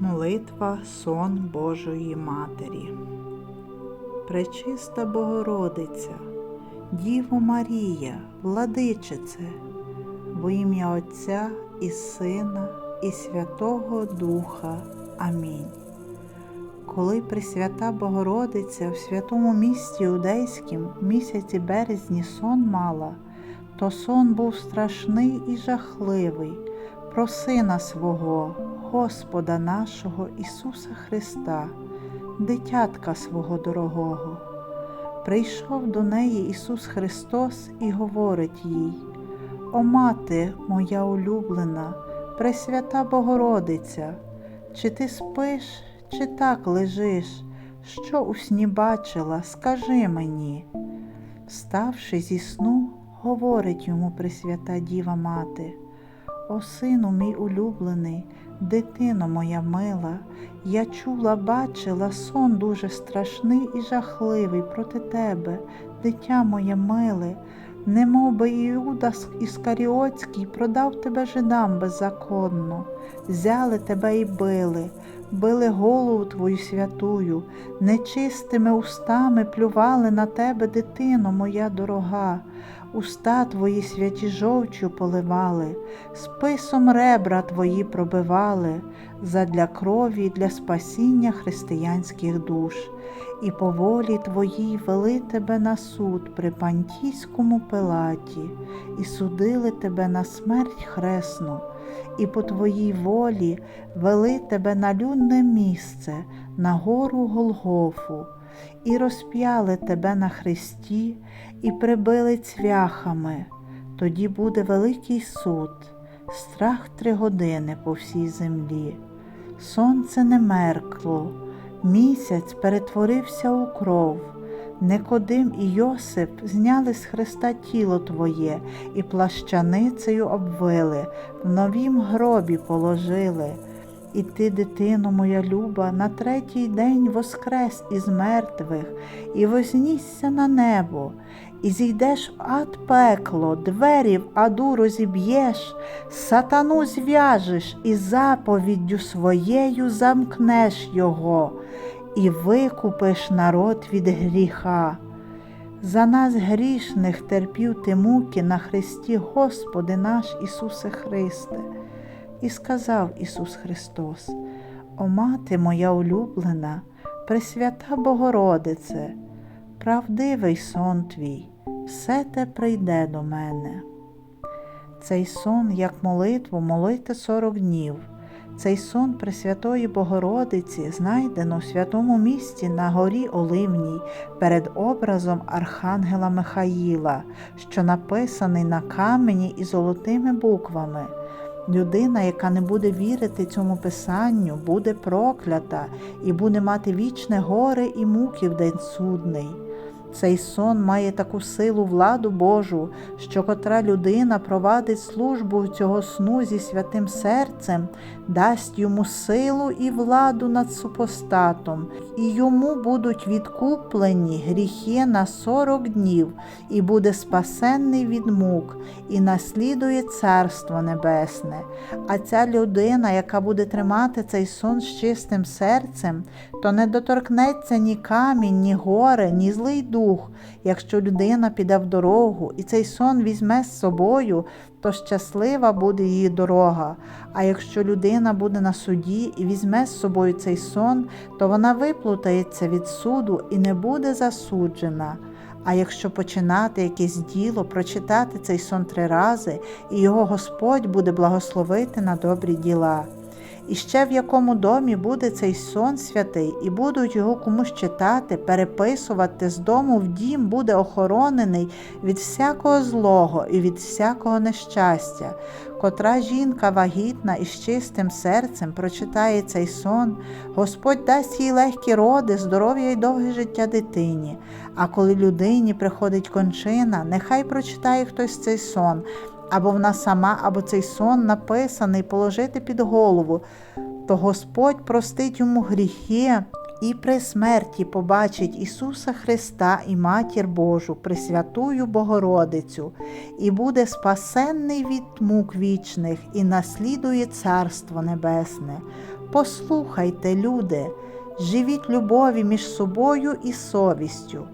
Молитва сон Божої Матері. Пречиста Богородиця, Діво Марія, владичице, во ім'я Отця і Сина, і Святого Духа. Амінь. Коли Пресвята Богородиця в святому місті Удейськім в місяці березні сон мала, то сон був страшний і жахливий про Сина свого, Господа нашого Ісуса Христа, дитятка свого дорогого. Прийшов до неї Ісус Христос і говорить їй: О мати моя улюблена, Пресвята Богородиця, чи ти спиш, чи так лежиш? Що у сні бачила, скажи мені. Вставши зі сну, говорить йому Пресвята Діва Мати. О, сину мій улюблений, дитино моя мила, я чула, бачила сон дуже страшний і жахливий проти тебе, дитя моє миле, немов би Іуда Іскаріотський продав тебе жидам беззаконно, взяли тебе і били, били голову твою святую, нечистими устами плювали на тебе, дитино моя дорога уста твої святі жовчю поливали, списом ребра твої пробивали задля крові для спасіння християнських душ, і по волі твоїй вели тебе на суд при Пантійському пилаті, і судили тебе на смерть хресну, і по твоїй волі вели тебе на людне місце, на гору Голгофу. І розп'яли тебе на хресті, і прибили цвяхами, тоді буде великий суд, страх три години по всій землі. Сонце не меркло, місяць перетворився у кров. Никодим і Йосип зняли з хреста тіло Твоє і плащаницею обвили, в новім гробі положили. І ти, дитино моя люба, на третій день воскрес із мертвих, і вознісся на небо, і зійдеш в ад пекло, двері в аду розіб'єш, сатану зв'яжеш і заповіддю своєю замкнеш його, і викупиш народ від гріха. За нас грішних терпів ти муки на Христі, Господи наш Ісусе Христе. І сказав Ісус Христос, О мати моя улюблена, Пресвята Богородице, правдивий сон твій, все те прийде до мене. Цей сон, як молитву, молити сорок днів. Цей сон Пресвятої Богородиці знайдено в святому місті на горі Оливній перед образом Архангела Михаїла, що написаний на камені і золотими буквами. Людина, яка не буде вірити цьому писанню, буде проклята і буде мати вічне горе і муки в день судний. Цей сон має таку силу владу Божу, що котра людина провадить службу цього сну зі святим серцем, дасть йому силу і владу над супостатом, і йому будуть відкуплені гріхи на сорок днів, і буде спасенний від мук, і наслідує Царство Небесне. А ця людина, яка буде тримати цей сон з чистим серцем, то не доторкнеться ні камінь, ні горе, ні злий дух. Якщо людина піде в дорогу і цей сон візьме з собою, то щаслива буде її дорога. А якщо людина буде на суді і візьме з собою цей сон, то вона виплутається від суду і не буде засуджена. А якщо починати якесь діло, прочитати цей сон три рази, і його Господь буде благословити на добрі діла. І ще в якому домі буде цей сон святий, і будуть його комусь читати, переписувати з дому в дім буде охоронений від всякого злого і від всякого нещастя. Котра жінка вагітна і з чистим серцем прочитає цей сон, Господь дасть їй легкі роди, здоров'я і довге життя дитині. А коли людині приходить кончина, нехай прочитає хтось цей сон або вона сама, або цей сон написаний положити під голову, то Господь простить йому гріхи і при смерті побачить Ісуса Христа і Матір Божу, Пресвятую Богородицю, і буде спасенний від мук вічних і наслідує Царство Небесне. Послухайте, люди, живіть любові між собою і совістю,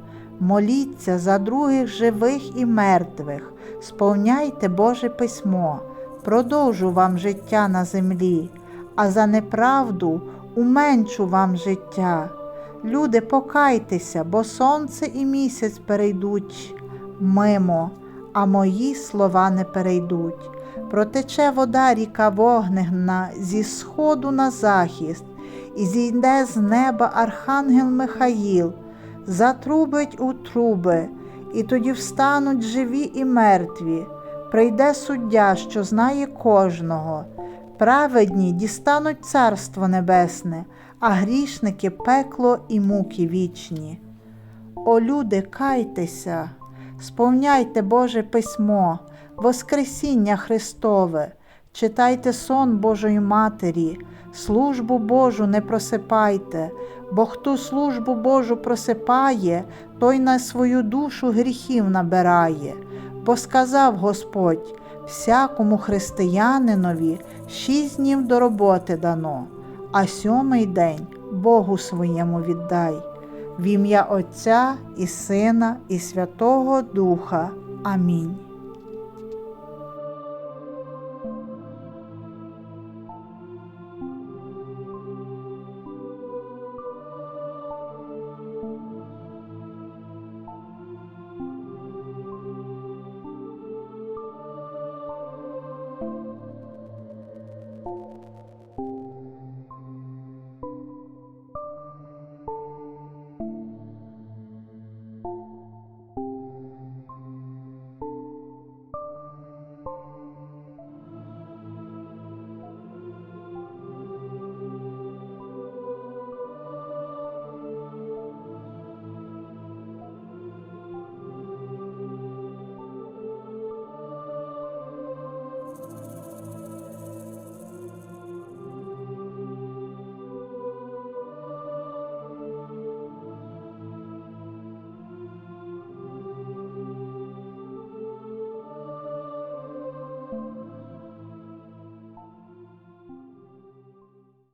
моліться за других живих і мертвих, сповняйте Боже письмо, продовжу вам життя на землі, а за неправду уменшу вам життя. Люди, покайтеся, бо сонце і місяць перейдуть мимо, а мої слова не перейдуть. Протече вода ріка вогнегна зі сходу на захист, і зійде з неба архангел Михаїл, затрубить у труби, і тоді встануть живі і мертві. Прийде суддя, що знає кожного. Праведні дістануть царство небесне, а грішники пекло і муки вічні. О, люди, кайтеся, сповняйте Боже письмо, Воскресіння Христове, читайте сон Божої Матері, службу Божу не просипайте, бо хто службу Божу просипає, той на свою душу гріхів набирає. Бо сказав Господь, всякому християнинові шість днів до роботи дано, а сьомий день Богу своєму віддай. В ім'я Отця і Сина, і Святого Духа. Амінь.